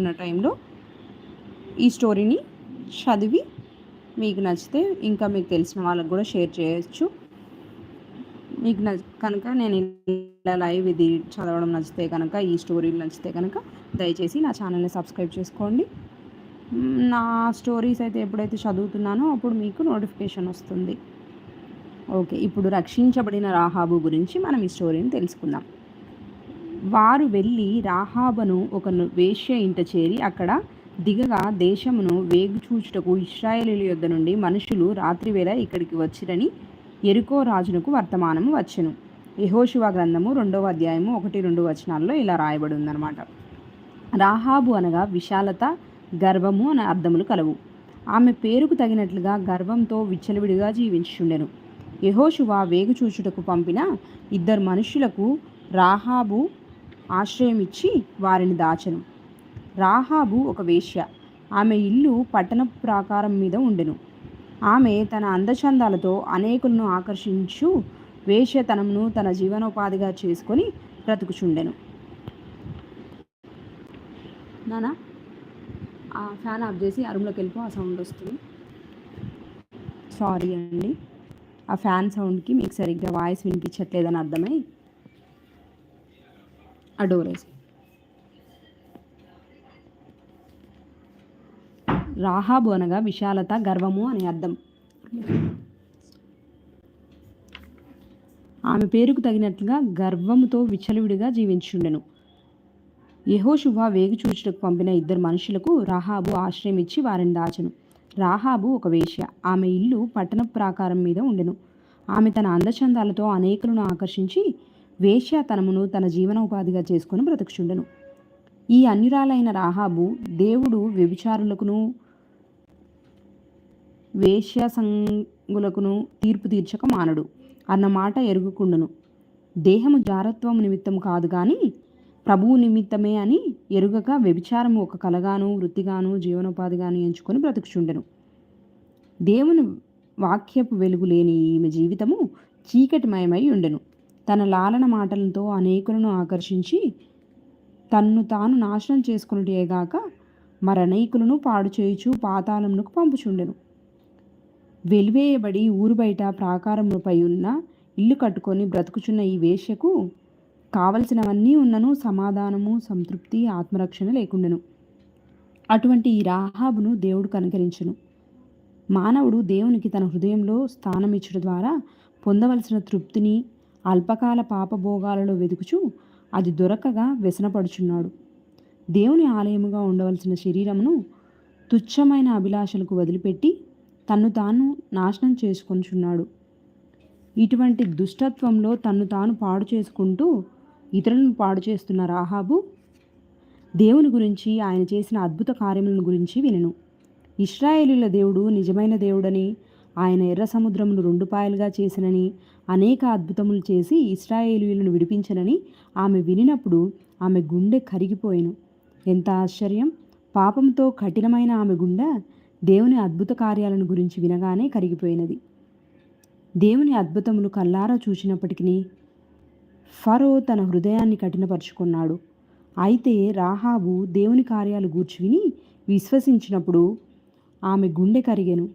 ఉన్న టైంలో ఈ స్టోరీని చదివి మీకు నచ్చితే ఇంకా మీకు తెలిసిన వాళ్ళకి కూడా షేర్ చేయొచ్చు. మీకు నచ్చ కనుక నేను ఇలా లైవ్ ఇది చదవడం నచ్చితే కనుక ఈ స్టోరీలు నచ్చితే కనుక దయచేసి నా ఛానల్ని సబ్స్క్రైబ్ చేసుకోండి. నా స్టోరీస్ అయితే ఎప్పుడైతే చదువుతున్నానో అప్పుడు మీకు నోటిఫికేషన్ వస్తుంది. ఓకే ఇప్పుడు రక్షించబడిన రాహాబు గురించి మనం ఈ స్టోరీని తెలుసుకుందాం. వారు వెళ్ళి రాహాబను ఒక వేశ్య ఇంట చేరి అక్కడ దిగగా దేశమును వేగు చూచుటకు ఇస్రాయేలీల యొద్ద నుండి మనుషులు రాత్రివేళ ఇక్కడికి వచ్చిరని ఎరుకో రాజునకు వర్తమానము వచ్చెను. యహోశివ గ్రంథము రెండవ అధ్యాయము ఒకటి రెండు వచనాల్లో ఇలా రాయబడి ఉందన్నమాట రాహాబు అనగా విశాలత గర్వము అనే అర్థములు కలవు. ఆమె పేరుకు తగినట్లుగా గర్వంతో విచ్చలవిడిగా జీవించుండెను యహోశువ వేగు చూచుటకు పంపిన ఇద్దరు మనుషులకు రాహాబు ఆశ్రయమిచ్చి వారిని దాచను. రాహాబు ఒక వేశ్య. ఆమె ఇల్లు పట్టణ ప్రాకారం మీద ఉండెను. ఆమె తన అందచందాలతో అనేకులను ఆకర్షించు వేశ్యతనమును తన జీవనోపాధిగా చేసుకొని బ్రతుకుచుండెను. నానా ఆ ఫ్యాన్ ఆఫ్ చేసి అరుములోకి వెళ్ళిపో ఆ సౌండ్ వస్తుంది. సారీ అండి. ఆ ఫ్యాన్ సౌండ్కి మీకు సరిగ్గా వాయిస్ వినిపించట్లేదని అర్థమై ఆ డోర్ వేసి రాహాబు అనగా విశాలత గర్వము అనే అర్థం. ఆమె పేరుకు తగినట్లుగా గర్వముతో విచలవిడిగా జీవించుండెను. యహోశుభ వేగు చూచుటకు పంపిన ఇద్దరు మనుషులకు రాహాబు ఆశ్రయం ఇచ్చి వారిని దాచను. రాహాబు ఒక వేశ్య. ఆమె ఇల్లు పట్టణ ప్రాకారం మీద ఉండెను. ఆమె తన అందచందాలతో అనేకులను ఆకర్షించి వేశ్యాతనమును తన జీవనోపాధిగా చేసుకుని బ్రతుకుచుండెను. ఈ అన్యురాలైన రాహాబు దేవుడు వ్యభిచారులకును వేశ్యాసంగులకును తీర్పు తీర్చక మానడు. అన్న మాట ఎరుగుకుండును. దేహము జారత్వం నిమిత్తం కాదు కానీ ప్రభువు నిమిత్తమే అని ఎరుగక వ్యభిచారము ఒక కలగాను వృత్తిగాను జీవనోపాధిగాను ఎంచుకొని బ్రతుకుచుండెను. దేవుని వాక్యపు వెలుగు లేని ఈమె జీవితము చీకటిమయమై ఉండెను. తన లాలన మాటలతో అనేకులను ఆకర్షించి తన్ను తాను నాశనం చేసుకున్నటేగాక మరనేకులను పాడు చేయుచు పాతాళమునకు పంపుచుండెను. వెలివేయబడి ఊరు బయట ప్రాకారములపై ఉన్న ఇల్లు కట్టుకొని బ్రతుకుచున్న ఈ వేశ్యకు కావలసినవన్నీ ఉన్నను సమాధానము సంతృప్తి ఆత్మరక్షణ లేకుండెను. అటువంటి ఈ రాహాబును దేవుడు కనుకరించును. మానవుడు దేవునికి తన హృదయంలో స్థానం ఇచ్చడం ద్వారా పొందవలసిన తృప్తిని అల్పకాల పాపభోగాలలో వెతుకుచు అది దొరకగా వ్యసనపడుచున్నాడు. దేవుని ఆలయముగా ఉండవలసిన శరీరమును తుచ్చమైన అభిలాషలకు వదిలిపెట్టి తన్ను తాను నాశనం చేసుకొనిచున్నాడు. ఇటువంటి దుష్టత్వంలో తన్ను తాను పాడు చేసుకుంటూ ఇతరులను పాడు చేస్తున్న రాహాబు దేవుని గురించి ఆయన చేసిన అద్భుత కార్యములను గురించి వినను. ఇస్రాయేలీల దేవుడు నిజమైన దేవుడని ఆయన ఎర్ర సముద్రమును రెండు పాయలుగా చేసినని అనేక అద్భుతములు చేసి ఇస్రాయేలీలను విడిపించనని ఆమె వినినప్పుడు ఆమె గుండె కరిగిపోయాను. ఎంత ఆశ్చర్యం! పాపంతో కఠినమైన ఆమె గుండె దేవుని అద్భుత కార్యాలను గురించి వినగానే కరిగిపోయినది. దేవుని అద్భుతములు కల్లారా చూసినప్పటికీ ఫరో తన హృదయాన్ని కఠినపరుచుకున్నాడు. అయితే రాహాబు దేవుని కార్యాలు గూర్చి విని విశ్వసించినప్పుడు ఆమె గుండె కరిగెను.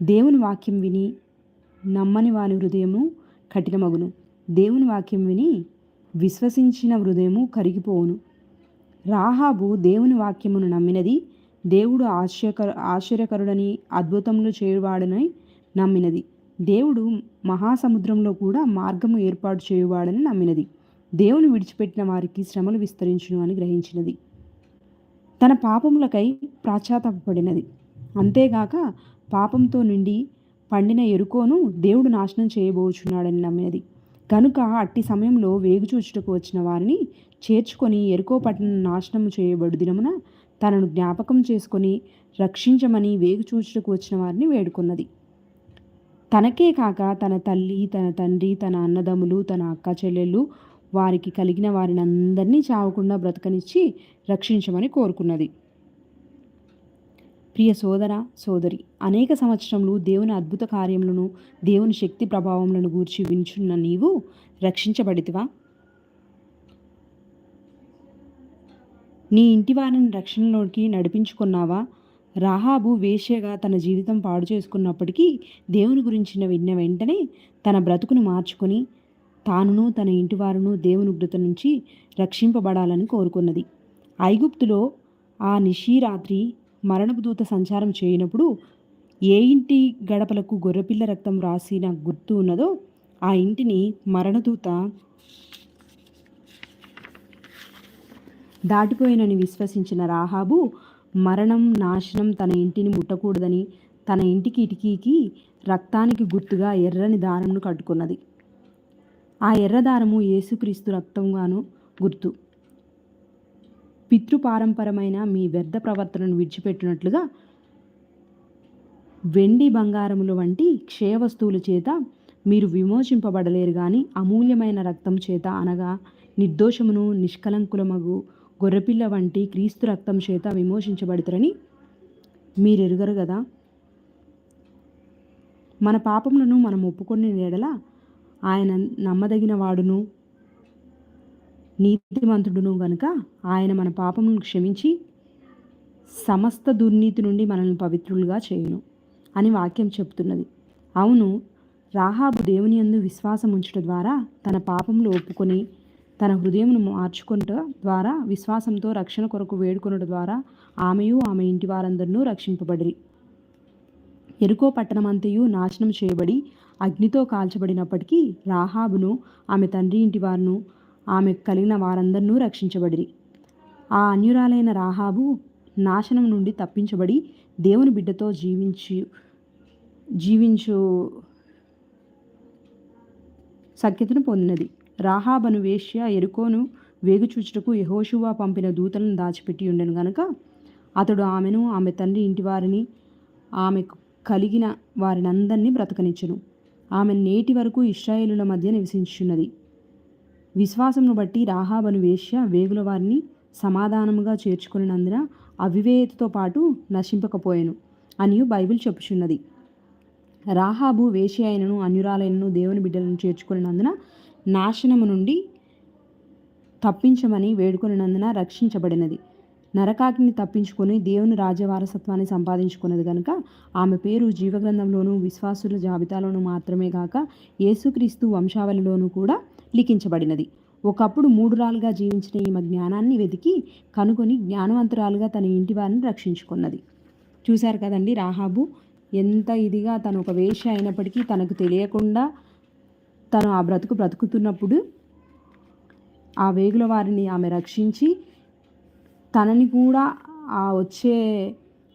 దేవుని వాక్యం విని నమ్మని వాని హృదయము కఠినమగును. దేవుని వాక్యం విని విశ్వసించిన హృదయము కరిగిపోవును. రాహాబు దేవుని వాక్యమును నమ్మినది దేవుడు ఆశ్చర్యకర ఆశ్చర్యకరుడని అద్భుతములు చేయువాడని నమ్మినది. దేవుడు మహాసముద్రంలో కూడా మార్గము ఏర్పాటు చేయువాడని నమ్మినది. దేవుని విడిచిపెట్టిన వారికి శ్రమలు విస్తరించును అని గ్రహించినది. తన పాపములకై ప్రాచాతపడినది అంతేగాక పాపంతో నిండి పండిన ఎరుకోను దేవుడు నాశనం చేయబోచున్నాడని నమ్మినది. కనుక అట్టి సమయంలో వేగుచూచుటకు వచ్చిన వారిని చేర్చుకొని ఎరుకో పట్టణం నాశనం చేయబడు దినమున తనను జ్ఞాపకం చేసుకొని రక్షించమని వేగుచూచుటకు వచ్చిన వారిని వేడుకున్నది. తనకే కాక తన తల్లి తన తండ్రి తన అన్నదమ్ములు తన అక్క చెల్లెళ్ళు వారికి కలిగిన వారిని అందరినీ చావకుండా బ్రతకనిచ్చి రక్షించమని కోరుకున్నది. ప్రియ సోదర సోదరి అనేక సంవత్సరములు దేవుని అద్భుత కార్యములను దేవుని శక్తి ప్రభావములను గూర్చి వించున్న నీవు రక్షించబడితివా? నీ ఇంటి వారిని రక్షణలోకి నడిపించుకున్నావా? రాహాబు వేశ్యగా తన జీవితం పాడు చేసుకున్నప్పటికీ దేవుని గురించిన విన్న వెంటనే తన బ్రతుకును మార్చుకొని తానును తన ఇంటివారును దేవుని ఉగ్రత నుంచి రక్షింపబడాలని కోరుకున్నది. ఐగుప్తులో ఆ నిషీరాత్రి మరణపు దూత సంచారం చేయనప్పుడు ఏ ఇంటి గడపలకు గొర్రెపిల్ల రక్తం రాసిన గుర్తు ఉన్నదో ఆ ఇంటిని మరణదూత దాటిపోయినని విశ్వసించిన రాహాబు మరణం నాశనం తన ఇంటిని ముట్టకూడదని తన ఇంటి కిటికీకి రక్తానికి గుర్తుగా ఎర్రని దారంను కట్టుకున్నది. ఆ ఎర్ర దారము యేసుక్రీస్తు రక్తంగాను గుర్తు. పితృపారంపరమైన మీ వ్యర్థ ప్రవర్తనను విడిచిపెట్టినట్లుగా వెండి బంగారములు వంటి క్షయ వస్తువుల చేత మీరు విమోచింపబడలేరు కానీ అమూల్యమైన రక్తం చేత అనగా నిర్దోషమును నిష్కలంకులమగు గొర్రెపిల్ల వంటి క్రీస్తు రక్తం చేత విమోచించబడతారని మీరు ఎరుగరు కదా మన పాపములను మనం ఒప్పుకొని నేడల ఆయన నమ్మదగిన వాడును. నీతిమంతుడును గనుక ఆయన మన పాపమును క్షమించి సమస్త దుర్నీతి నుండి మనల్ని పవిత్రులుగా చేయను అని వాక్యం చెప్తున్నది. అవును రాహాబు దేవుని యందు విశ్వాసం ఉంచడం ద్వారా తన పాపములు ఒప్పుకొని తన హృదయమును మార్చుకుంట ద్వారా విశ్వాసంతో రక్షణ కొరకు వేడుకొనడం ద్వారా ఆమెయు ఆమె ఇంటి వారందరినూ రక్షింపబడిరి. ఎరుకో పట్టణమంతయు నాశనం చేయబడి అగ్నితో కాల్చబడినప్పటికీ రాహాబును ఆమె తండ్రి ఇంటి వారును ఆమె కలిగిన వారందరినూ రక్షించబడిరి. ఆ అన్యురాలైన రాహాబు నాశనం నుండి తప్పించబడి దేవుని బిడ్డతో జీవించు జీవించు సఖ్యతను పొందినది. రాహాబను వేష్య ఎరుకోను వేగుచూచుటకు యహోషువా పంపిన దూతలను దాచిపెట్టి ఉండెను గనుక అతడు ఆమెను ఆమె తండ్రి ఇంటి వారిని ఆమెకు కలిగిన వారినందరినీ బ్రతకనిచ్చును. ఆమె నేటి వరకు ఇస్రాయేలుల మధ్య నివసించున్నది విశ్వాసమును బట్టి రాహాబను వేశ్య వేగుల వారిని సమాధానముగా చేర్చుకున్నందున అవివేయతతో పాటు నశింపకపోయాను అని బైబిల్ చెప్పుచున్నది. రాహాబు వేశ్య అయినను అన్యురాలైనను దేవుని బిడ్డలను చేర్చుకున్నందున నాశనము నుండి తప్పించమని వేడుకొనినందున రక్షించబడినది. నరకాగ్ని తప్పించుకొని దేవుని రాజవారసత్వాన్ని సంపాదించుకున్నది కనుక ఆమె పేరు జీవగ్రంథంలోనూ విశ్వాసుల జాబితాలోనూ మాత్రమే కాక యేసుక్రీస్తు వంశావళిలోనూ కూడా లిఖించబడినది. ఒకప్పుడు మూడురాలుగా జీవించిన ఈమె జ్ఞానాన్ని వెతికి కనుకొని జ్ఞానవంతురాలుగా తన ఇంటి వారిని రక్షించుకున్నది. చూశారు కదండి రాహాబు? ఎంత ఇదిగా తను ఒక వేష అయినప్పటికీ తనకు తెలియకుండా తను ఆ బ్రతుకు బ్రతుకుతున్నప్పుడు ఆ వేగుల వారిని ఆమె రక్షించి తనని కూడా ఆ వచ్చే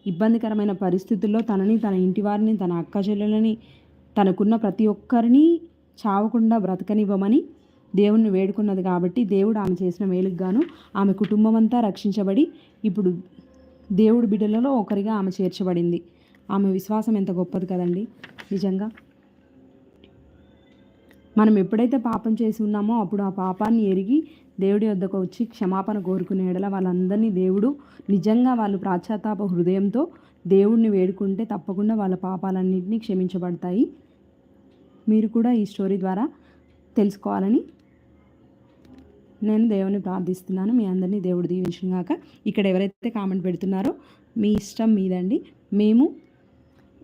ఇబ్బందికరమైన పరిస్థితుల్లో తనని తన ఇంటి వారిని తన అక్క చెల్లెలని తనకున్న ప్రతి ఒక్కరిని చావకుండా బ్రతకనివ్వమని దేవుణ్ణి వేడుకున్నది కాబట్టి దేవుడు ఆమె చేసిన మేలుకు గాను ఆమె కుటుంబం అంతా రక్షించబడి ఇప్పుడు దేవుడు బిడ్డలలో ఒకరిగా ఆమె చేర్చబడింది. ఆమె విశ్వాసం ఎంత గొప్పది కదండి. నిజంగా మనం ఎప్పుడైతే పాపం చేసి ఉన్నామో అప్పుడు ఆ పాపాన్ని ఎరిగి దేవుడి వద్దకు వచ్చి క్షమాపణ కోరుకునే ఎడల వాళ్ళందరినీ దేవుడు నిజంగా వాళ్ళు ప్రాశ్చాత్తాప హృదయంతో దేవుడిని వేడుకుంటే తప్పకుండా వాళ్ళ పాపాలన్నింటినీ క్షమించబడతాయి. మీరు కూడా ఈ స్టోరీ ద్వారా తెలుసుకోవాలని నేను దేవుని ప్రార్థిస్తున్నాను. మీ అందరినీ దేవుడు దీవించినాక ఇక్కడ ఎవరైతే కామెంట్ పెడుతున్నారో మీ ఇష్టం మీదండి. మేము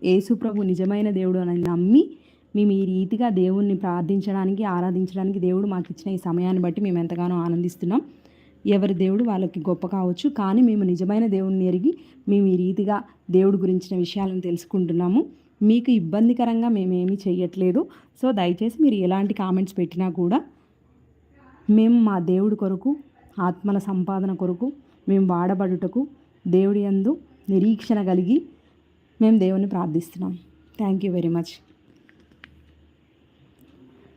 యేసుప్రభు నిజమైన దేవుడు అని నమ్మి మేము ఈ రీతిగా దేవుణ్ణి ప్రార్థించడానికి ఆరాధించడానికి దేవుడు మాకు ఇచ్చిన ఈ సమయాన్ని బట్టి మేము ఎంతగానో ఆనందిస్తున్నాం. ఎవరి దేవుడు వాళ్ళకి గొప్ప కావచ్చు కానీ మేము నిజమైన దేవుణ్ణి ఎరిగి మేము ఈ రీతిగా దేవుడి గురించిన విషయాలను తెలుసుకుంటున్నాము. మీకు ఇబ్బందికరంగా మేమేమీ చేయట్లేదు సో దయచేసి మీరు ఎలాంటి కామెంట్స్ పెట్టినా కూడా మేము మా దేవుడి కొరకు ఆత్మల సంపాదన కొరకు మేము వాడబడుటకు దేవుడి అందు నిరీక్షణ కలిగి మేము దేవుని ప్రార్థిస్తున్నాం. Thank you very much.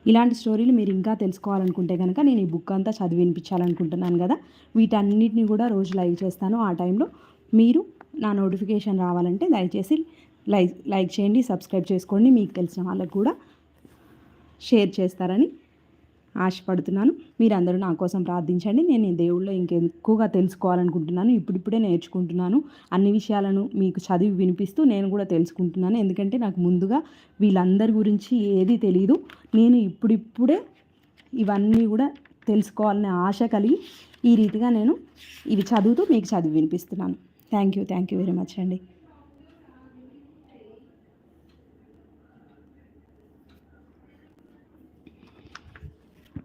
ఇలాంటి స్టోరీలు మీరు ఇంకా తెలుసుకోవాలనుకుంటే కనుక నేను ఈ బుక్ అంతా చదివి వినిపించాలనుకుంటున్నాను కదా. వీటన్నిటిని కూడా రోజు లైవ్ చేస్తాను. ఆ టైంలో మీరు నా నోటిఫికేషన్ రావాలంటే దయచేసి లైక్ లైక్ చేయండి సబ్స్క్రైబ్ చేసుకోండి. మీకు తెలిసిన వాళ్ళకు కూడా షేర్ చేస్తారని ఆశపడుతున్నాను. మీరందరూ నా కోసం ప్రార్థించండి. నేను ఈ దేవుళ్ళో ఇంకెక్కువగా తెలుసుకోవాలనుకుంటున్నాను. ఇప్పుడిప్పుడే నేర్చుకుంటున్నాను. అన్ని విషయాలను మీకు చదివి వినిపిస్తూ నేను కూడా తెలుసుకుంటున్నాను. ఎందుకంటే నాకు ముందుగా వీళ్ళందరి గురించి ఏది తెలియదు నేను ఇప్పుడిప్పుడే ఇవన్నీ కూడా తెలుసుకోవాలనే ఆశ కలిగి ఈ రీతిగా నేను ఇవి చదువుతూ మీకు చదివి వినిపిస్తున్నాను. Thank you. Thank you very much అండి.